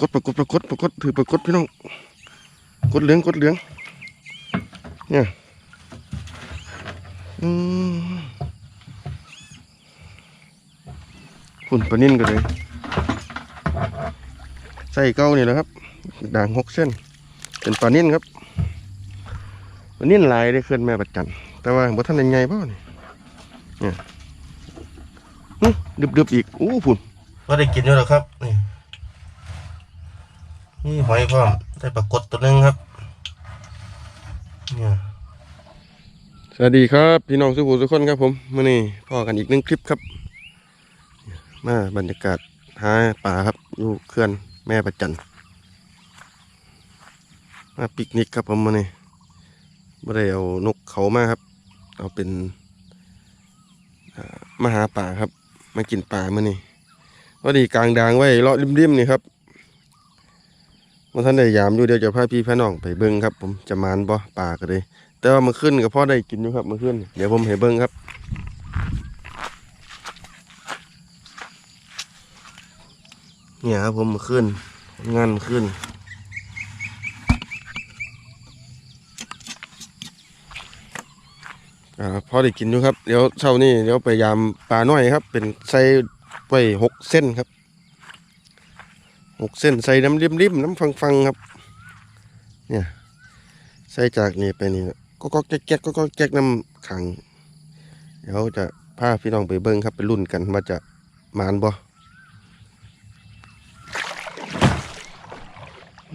กดปรากฏปรากฏปรากฏถือปรากฏพี่น้องกดเหลืองกดเหลือง เนี่ยหุ่นปนิ่นกันเลยใส่เก้านี่แหละครับ ด่างหกเส้น เป็นปลานิ่นครับปลานิ่นลายได้เคลื่อนแม่ประจันแต่ว่าบ่ท่านยังไงเปล่านี่เนี่ยอื้อดึบๆอีกอู้พุ่นก็ได้กินอยู่แล้วครับนี่ นี่หอยพร้อมได้ปลากดตัวหนึงครับ เนี่ยสวัสดีครับ พี่น้องสุภูทุกคนครับผมมื่อนี้พ่อกันอีกหนึ่งคลิปครับ มาบรรยากาศหาป่าครับ อยู่เขื่อนแม่ประจันมาปิกนิกครับผมมื่อนี้ไม่ได้เอานกเขามาครับ เอาเป็นมาหาป่าครับ มากินป่ามื่อนี้พอดีกลางดางไว้เลาะริมๆนี่ครับ มันท่านได้ยามอยู่เดี๋ยวจะพาพี่พาน้องไปเบิ้งครับ ผมจะมานบ่ป่าก็เลยแต่ว่ามันขึ้นกับพ่อได้กินอยู่ครับมันขึ้น เดี๋ยวผมให้เบิ้งครับเนี่ยครับผมมันขึ้นงานมันขึ้นอ่าพอได้กินอยู่ครับเดี๋ยวเช้านี้เดี๋ยวไปยามปลาน้อยครับ เป็นไส้ไว้หกเส้นครับ หกเส้นใส่น้ำริมๆน้ำฟังๆครับ เนี่ย ใส่จากนี่ไปนี่ก็ก็แก๊กก็ก็แก๊กน้ำขัง เดี๋ยวจะพาพี่น้องไปเบิ้งครับไปรุ่นกันว่าจะมานบ่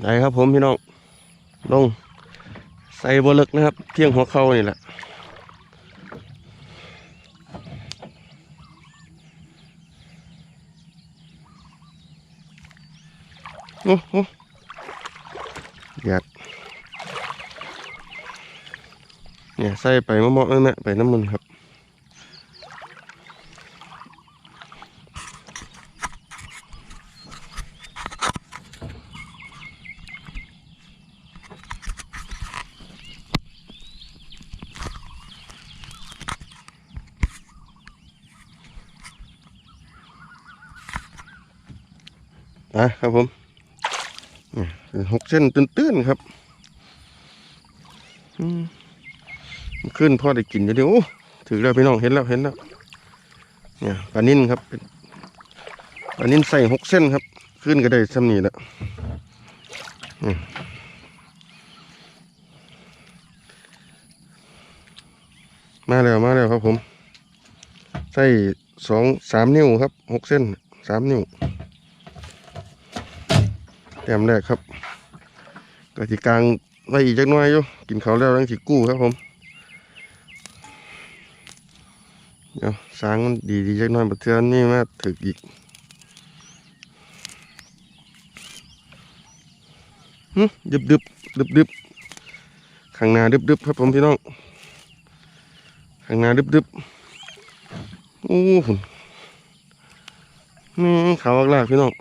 ได้ครับผมพี่น้องลงใส่บลึกนะครับเที่ยงหัวเข่านี่แหละ โอ้โหยัดเนี่ยใส่ไปมะม่วงแม่ไปน้ำมันครับอะครับผม หกเส้นตื้นๆครับขึ้นพ่อได้กินอยู่เดียวโอ้ถือแล้วพี่น้องเห็นแล้วเห็นแล้ว เนี่ยปลานิ่นครับเป็นปลานิ่นใส่หกเส้นครับ ขึ้นก็ได้ซ้ำนี่และอืมมาแล้วมาแล้วครับผม ใส่สองสามนิ้วครับหกเส้นสามนิ้ว แต้มแรกครับกติกลางไว้อีกจักน้อยอยู่กินเขาแล้วต้องสิกู้ครับผมเดี๋ยวสร้างมันดีดีจักน้อยบัดเทือนนี่มาถึกอีกหึดึบดึบดึบดึบข้างหน้าดึบดึบครับผมพี่น้องข้างหน้าดึบดึบโอ้หุ่นนี่ขาวอักลากพี่น้อง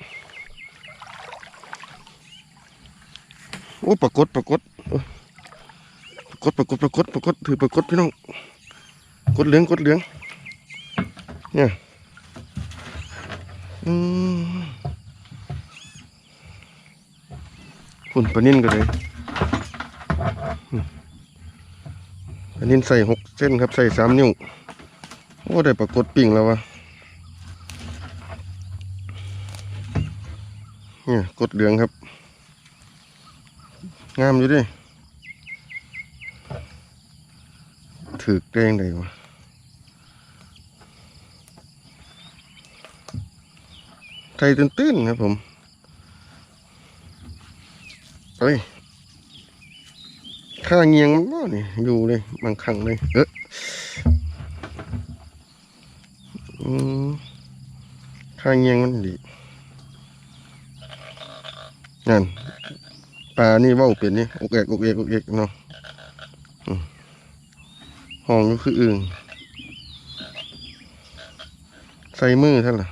โอ้ปรากฏปรากฏปรากฏปรากฏปรากฏปรากฏถือปรากฏพี่น้องกดเหลืองกดเหลือง เนี่ยอืมหุ่นปลานิ่นกันเลยปลานิ่นใส่หกเส้นครับ ใส่สามนิ้วโอ้ได้ปรากฏปิ่งแล้ววะเนี่ยกดเหลืองครับ งามอยู่ดิถือกแดงได้วะใจตื้นๆครับผมเฮ้ยข้าเงียงมันบ่นี่ อยู่เลยบางครั้งเลย เอออืมข้าเงียงมันดีนั่น ปลานี่เว่าเป็นนี่อกเอกอกเอกอกเอกเนาะอืมห้องก็คืออึ่งใส่มือท่านล่ะ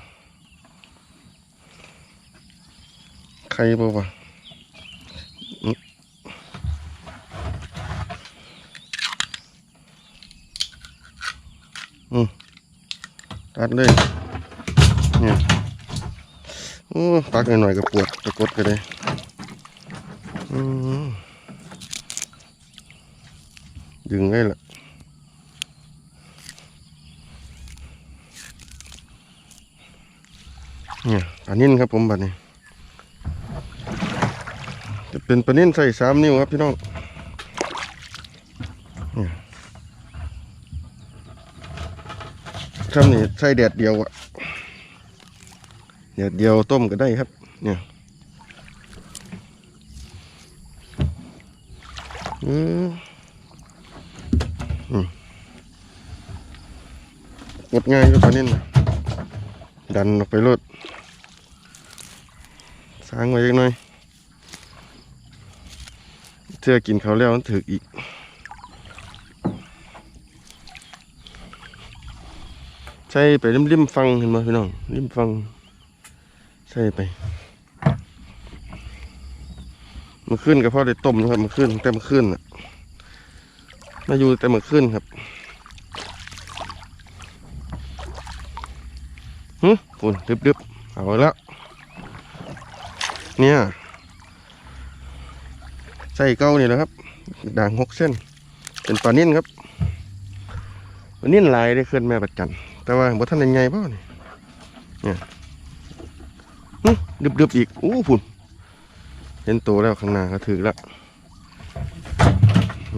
ใครบ่วะอืมอืมตัดเลยเนี่ยโอ้อ้ปักหน่อยๆก็ปวดตะกดก็ได้ ดึงได้ละเนี่ยปลานิ่นครับผมบัดนี้ จะเป็นปลานิ่นใส่สามนิ้วครับพี่น้องเนี่ยทำนี่ใส่แดดเดียวอะแดดเดียวต้มก็ได้ครับ เนี่ย อืมอืมกดง่ายอยู่ปลานิ่นะดันออกไปรดสร้างไว้ยังหน่อยเชื่อกินเขาแล้วมันถึกอีกใช่ไปริมริมๆฟังเห็นไหมพี่น้องริมฟังใช่ไป มื่อคืนกับพ่อได้ต้มนะครับมื่อคืนแต่มื่อคืนน่ะมาอยู่แต่มื่อคืนครับหึฝุ่นดึบๆเอาแล้วเนี่ยใส่เก้านี่แหละครับ ด่างหกเส้น เป็นปลานิ่นครับปลานิ่นหลายได้ขึ้นแม่ประจันแต่ว่าบ่ท่านยังไงเปล่านี่เนี่ยดึบดึบๆอีกอู้พุ่น เห็นโตแล้วข้างหน้าก็ถือแล้วอ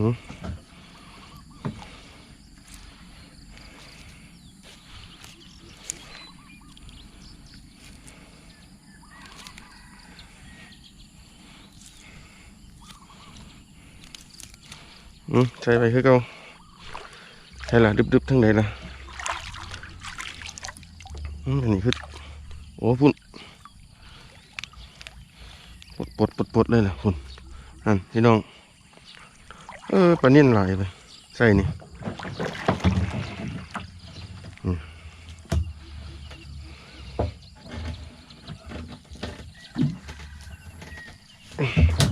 ืมใส่ไปคือเก่าใช่ละดึบดึบๆทั้งใดล่ะอืมอันนี้คือโอ้พุ่นปล ดปดปดปลดเลยล่ะพุ่นนั่นพี่น้อง เออปลานิ่นหลายไปใส่นี่อืม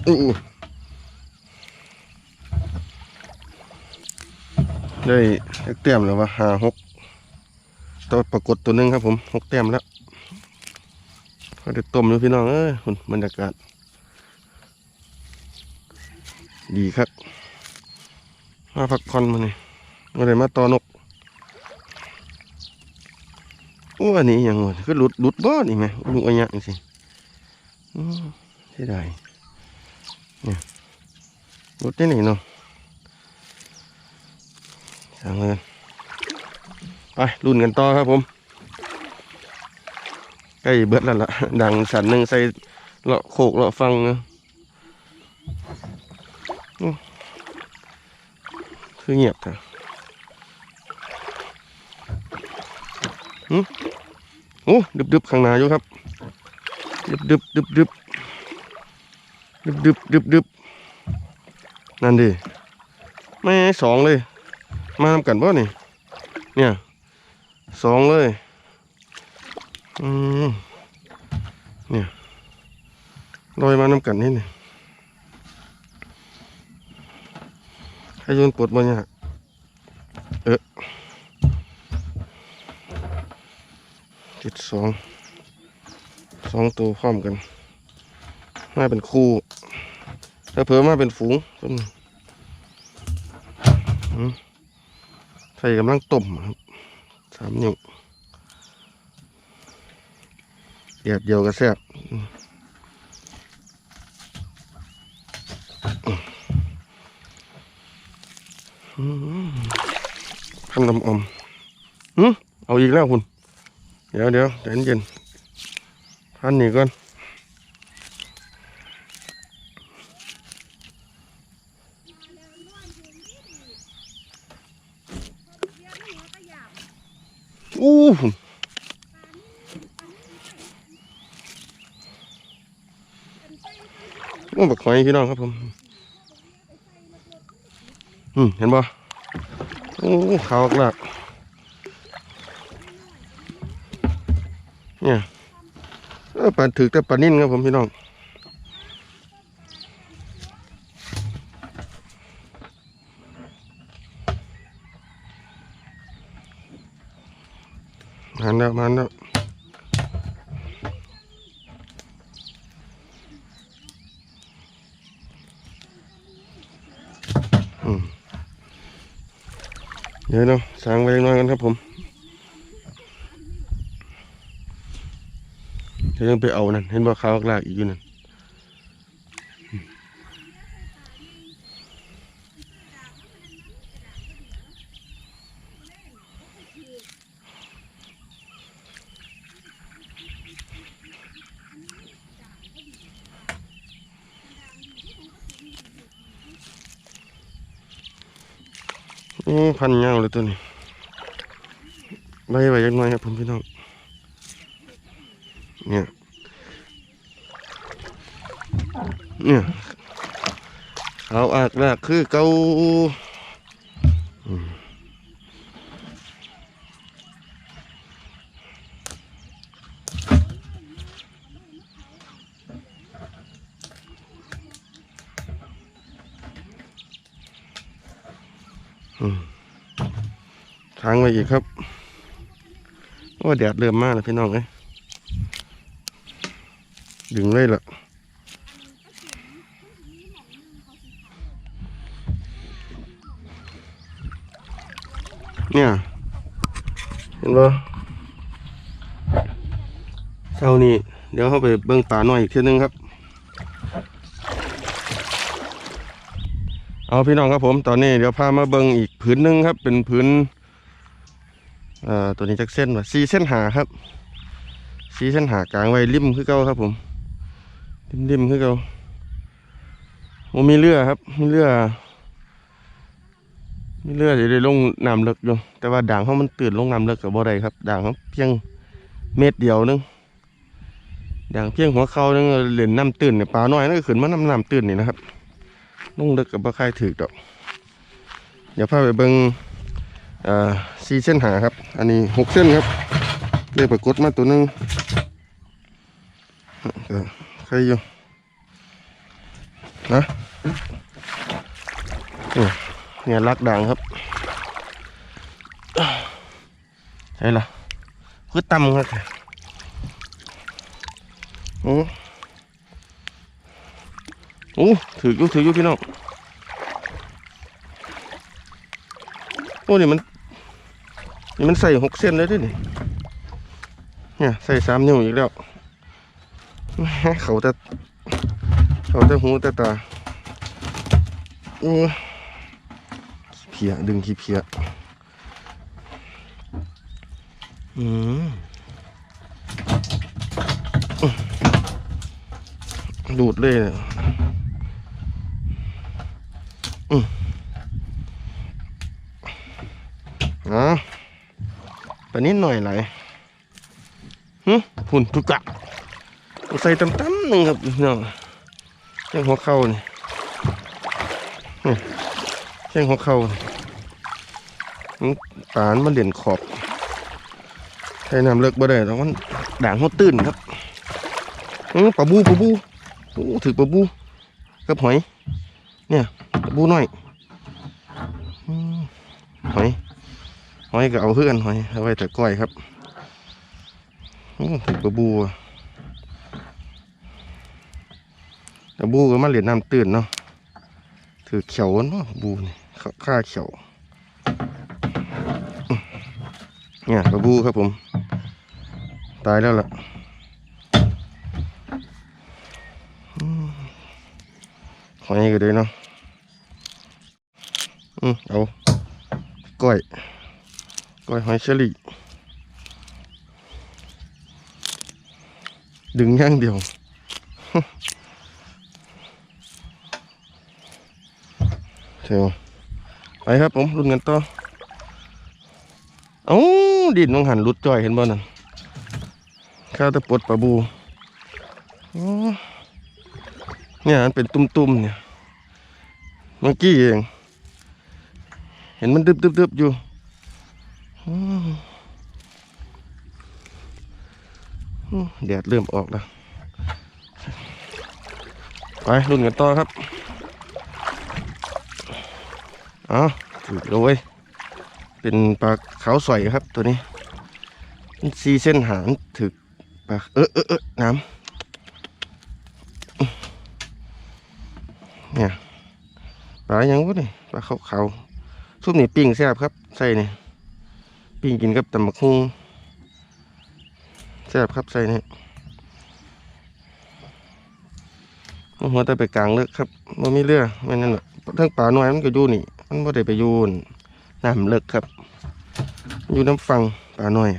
อู้อู้ได้เต็มแล้วว่าหาหกตัวปรากฏตัวหนึงครับผมหกเต็มแล้วก็จะต้มอยู่พี่น้องเอ้ยคุณบรรยากาศ ดีครับ มาพักผ่อนมานี่มาเลยมาตอนกโอ้อันนี้ย่างวะคือหลุดหลุดบ่อนี่ไหมลุงอันยังสิอืมเสียดายเนี่ยหลุดได้ไหนเนาะสั่งเลยไปรุ่นกันต่อครับผมใกล้เบิดแล้วล่ะดังสันหนึ่งใส่เลาะโขกเลาะฟังนะ คือเงียบเถอะหืมโอ้ดึบดึบข้างหน้าอยู่ครับ ดึบดึบดึบดึบดึบดึบดึบดึบนั่นดิไม่สองเลย มาทำกันป่ะนี่ เนี่ยสองเลย อืมเนี่ยลอยมานำกันนี่นี่ ให้โยนปลดบ่เนี่ยเออติดสองสองตัวพร้อมกันมาเป็นคู่ ถ้าเพิ่มมาเป็นฝูงต้นใส่กำลังต้มครับสามนิ้วเดียดเดียวก็แซ่บ อืมอืมพันลำอมหืมเอาอีกแล้วคุณ เดี๋ยวเดี๋ยวใจเย็นๆพันนี่ก่อนอู้หูโอ้บักหอยพี่น้องครับผม อืมเห็นบ่โอ้ขาวกลากเนี่ยเออปลาถือแต่ปลานิ่นครับผมพี่น้องมาแล้วมาแล้ว เดี๋ยวเนาะสางไปเล็กน้อยกันครับผมเดี๋ยวยังไปเอานั่นเห็นบ่ขาวลากอีกอยู่นั่น พันเงาเลยตัวนี้ใบไว้เล็กน้อยครับผมพี่น้อง เนี่ย เนี่ยเขาอากลากคือเกา ทางไว้อีกครับว่าแดดเริ่มมากแล้วพี่น้องเอ้ยดึงเลยล่ะเนี่ย เห็นบ่เท่านี้ เดี๋ยวเข้าไปเบิ่งป่าหน่อยอีกทีนึงครับ เอาพี่น้องครับผมตอนนี้เดี๋ยวพามาเบิงอีกผืนหนึงครับ เป็นผืนตัวนี้จักเส้นว่าสีเส้นหาครับสีเส้นหากลางไว้ริมคือเก่าครับ ผมริมริมคือเก่าโอ้มีเรือครับ มีเรือ มีเรือจะได้ลงน้ำเลิกอยู่แต่ว่าด่างเขามันตื่นลงน้ำเลิกกับบ่ได้ครับด่างเขาเพียงเม็ดเดียวนึงด่างเพียงหัวเขานึงเหรียญน้ำตื่นเนี่ยปลาน้อยนั่นก็ขึ้นมาน้ำน้ำตื่นนี่นะครับ ลงเลิกกับบ่ใครถือดอก เดี๋ยวพาไปเบิงเอ่อสี่เส้นหาครับ อันนี้หกเส้นครับได้ปรากฏมาตัวหนึงใครอยู่นะเนี่ยรักด่างครับใช่ละคือตำครับโอ้ โอ้ถืออยู่ถืออยู่พี่น้องโอ้นี่มันนี่มันใส่หกเส้นเลยด้วยนี่เนี่ยใส่สามนิ้วอีกแล้วเขาจะเขาจะหูแต่ตาโอ้เพียดึงขี้เพียอืมดูดเลยเนี่ย อืมอะปนิดหน่อยไหลหึหุ่นทุกกะใส่ตั้มๆหนึ่งครับเนาะแค่หัวเข่านี่นี่แค่หัวเข่านี่ปานมันเด่นขอบใช้น้ำเลิกบ่ได้แล้วมันด่างเขาตื้นครับอื้อปลาบูปลาบู โอ้ถือปลาบูกับหอย เนี่ย บูน้อยหอยหอยก็เอาเพื่อนหอยเอาไว้แต่ก้อยครับอื้อถือปลาบูอะบูก็มาเหรียญน้ำตื้นเนาะถือเขียวเนาะบูนี่ข้าเขียวเนี่ยปลาบูครับผม ตายแล้วล่ะอืมหอยก็เลยเนาะ อืมเอาก้อยก้อยหอยเชอรี่ดึงย่างเดียวเชียวไปครับผมรุ่นกันต่อเอ้าดินมองหันหลุดจ่อยเห็นบ่นั่นข้าวตะปดปลาบูเนี่ยมันเป็นตุ่มๆเนี่ยเมื่อกี้เอง ห็นมันดึบๆๆอยู่แดดเริ่มออกแล้ว ไปรุ่นกันต่อครับอ๋อถือเลยเว้ยเป็นปลาขาวสวยครับตัวนี้มันซีเส้นหางถึกปลาเออเออเออน้ำเนี่ยปลายังวะนี่ปลาขาวขาว ซุปนี่ปิ้งแซ่บครับใส่นี่ปิ้งกินกับตำบักหุ่งแซ่บครับใส่นี่หัวแต่ไปกลางเลิกครับบ่มีเรือไม่นั่นหรอกทั้งป่าน้อยมันก็อยู่นี่ มันบ่ได้ไปยูนน้ำเลิกครับ อยู่น้ำฟังป่าน้อย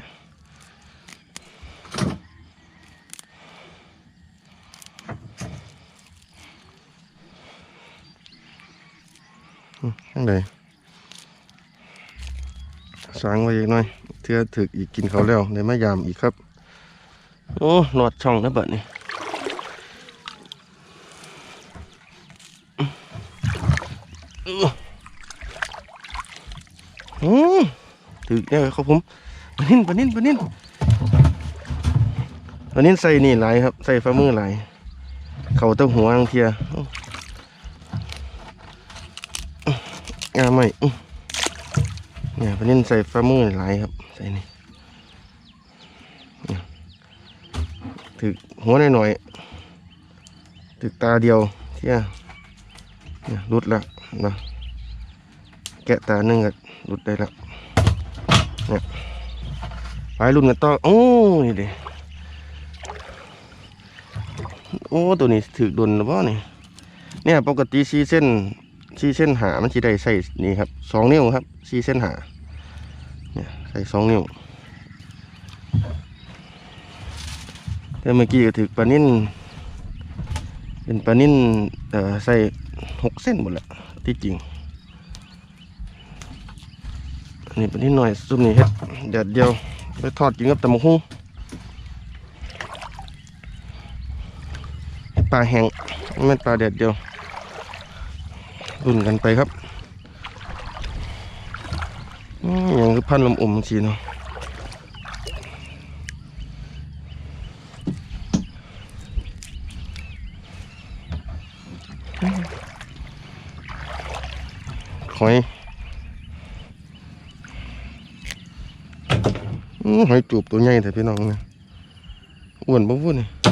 ข้างใด สางไว้อีกหน่อยเทื่อถึกอีกกินเขาแล้วได้มายามอีกครับ โอ้หลอดช่องนะเบิดนี่อือถึกเนี่ยครับผมปนินปนินปนินปนินใส่นี่หลายครับ ใส่ฝ่ามือหลายเขาเต้าหัวอังเทียงาไม่อื้อ เนี่ยปลานิ่นใส่ฟ้ามือหลายครับ ใส่นี่ถึกหัวหน่อยๆถึกตาเดียวเที่ยเนี่ยรุดละนะแกะตาหนึ่งก็รุดได้ละเนี่ยไปรุ่นกันต่อโอ้นี่เด้โอ้ตัวนี้ถึกโดนหรือเปล่านี่เนี่ยปกติซีเส้นสี่เส้นหามันจะได้ใส่นี่ครับสองนิ้วครับสี่เส้นหา ใส่สองนิ้วแต่เมื่อกี้ก็ถือปลานิ่นเป็นปลานิ่นใส่หกเส้นหมดแหละที่จริงอันนี้ปลานิ่นหน่อยซุปนี่เฮ็ดแดดเดียวไปทอดกินกับตำหุ่งปลาแห้งไม่ปลาแดดเดียวรุ่นกันไปครับ อย่างคือพันลมอมสีเนาะหอยหอยจูบตัวใหญ่แต่พี่น้องเนี่ยอ้วนบ่อ้วนนี่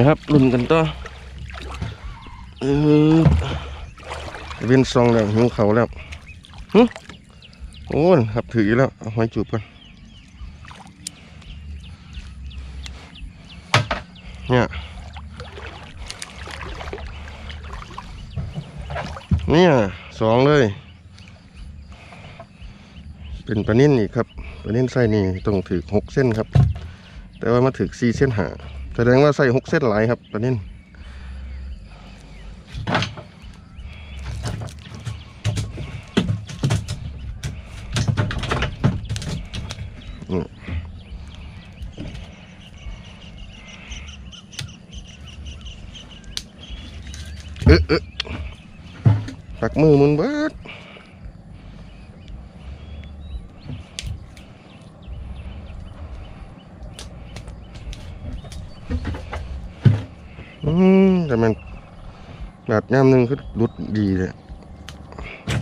นะครับรุ่นกันต่อเออเวียนซองแล้วหิวเขาแล้วหึโอ้ยครับถือแล้วเอาหอยจูบกันเนี่ยเนี่ยสองเลย เป็นปลานิ่นอีกครับปลานิ่นไส้นี่ต้องถือหกเส้นครับ แต่ว่ามาถือสี่เส้นหา แสดงว่าใส่หกเส้นหลายครับปลานิ่นอืมเอ๊ะเอ๊ะปักมือมึงเบิดอืมแต่มัน แบบย่ำหนึ่งคือรุดดีเลย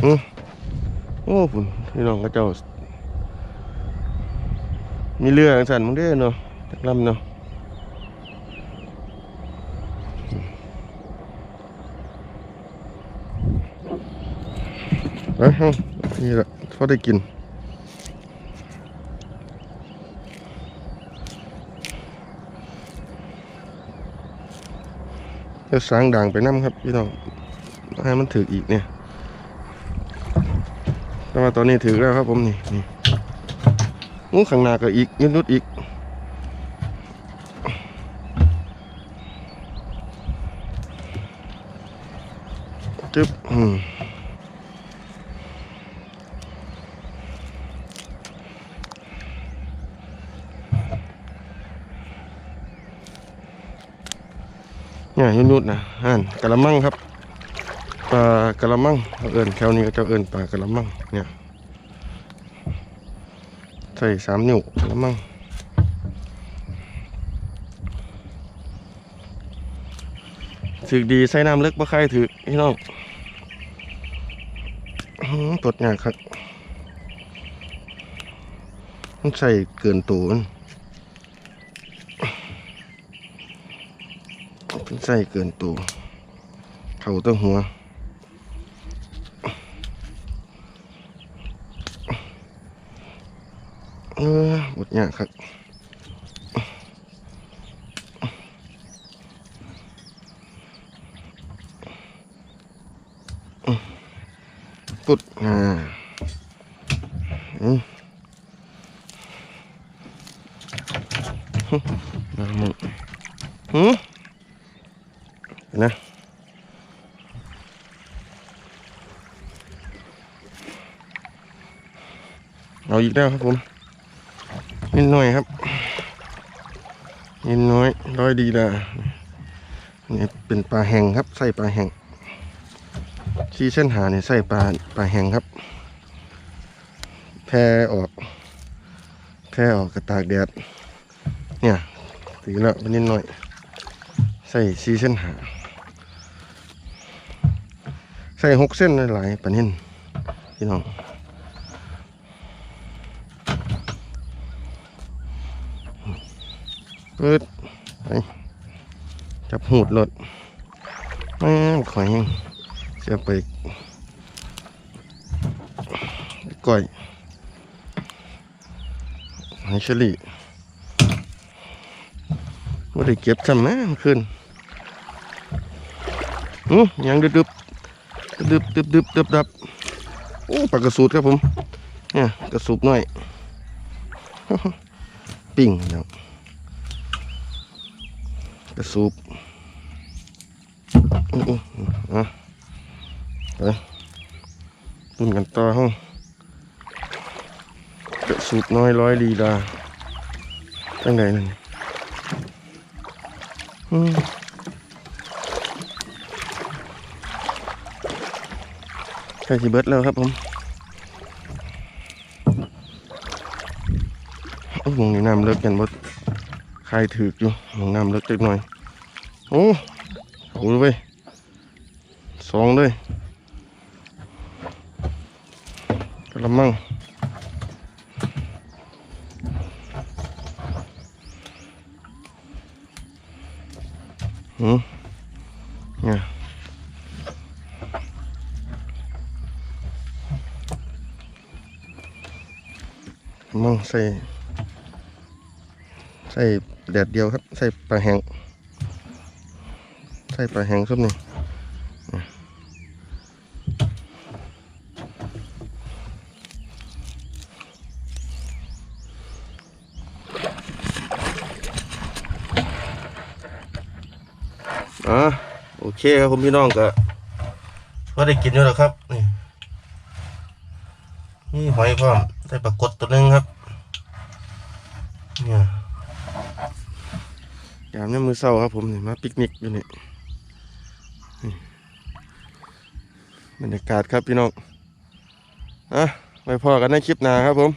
อืมโอ้ปุ่นพี่น้องก็เจ้า มีเรือจังสันมึงเด้เนาะจักลำเนาะไปเฮ้านี่แหละพอได้กิน เดี๋ยวสางด่างไปน้ำครับพี่น้องให้มันถืออีกเนี่ยแต่ว่าตอนนี้ถือแล้วครับผมนี่นี่งูข้างหน้าก็อีกยุดนุดอีกจึ๊บอืม ยยุดนุดนะอ่านกะละมังครับปลากะละมังเขาเอิญแถวนี้ก็จะเอิญปลากะละมังเนี่ยใส่สามนิ้วแล้วมั่งถือดีใส่น้ำเล็กบ่ใครถือพี่น้องตดหยากครับมันใส่เกินตัว มันมันใส่เกินตัวเข่าตั้งหัวเออบทยากครับปุดอ่าอืมมาหมดหืมเห็ นะเอาอีกแล้วครับผมนิดหน่อยครับนิดน้อยร้อยดีละนี่เป็นปลาแห้งครับใส่ปลาแห้งที่เส้นหาเนี่ยใส่ปลาปลาแห้งครับแพร่ออกแพร่ออกกระตากแดดเนี่ยถือแล้วมันนิดหน่อยใส่ซีเส้นหา ใส่หกเส้นหลายๆปานนินพี่น้องเปิดไปจับหูดรถแม่ข่อยยังจะไปก่อยหายเฉลี่ว่าได้เก็บทำนะเมื่อคืนอือยังดึบ ดึบดึบดึบดึบดับโอ้ปลากระสูดครับผมเนี่ยกระสูบหน่อยปิ่งเนาะกระสูบอืออื้ออะไปตุนกันต่อห้องกระสูบน้อยร้อยลีลาตั้งไหนนั่นอืม ใช่สิเบิดแล้วครับผมโอ้มองนี้น้ำเลิกกันบดคายถือกอยู่มองน้ำเลิกเล็กหน่อย โอ้โหเลยเว้ยสองเลยกระมังหืมเนี่ยกระมัง ใส่ใส่แดดเดียวครับ ใส่ปลาแห้งใส่ปลาแห้งซุปนี่อะโอเคครับผมพี่น้องก็ก็ได้กินอยู่แล้วครับ นี่นี่หอยพร้อมได้ปลากดตัวหนึงครับเนี่ยยามนี้มือเศร้าครับผมนี่มาปิกนิกอยู่นี่บรรยากาศครับพี่น้องอะไปพอกันในคลิปหน้าครับผม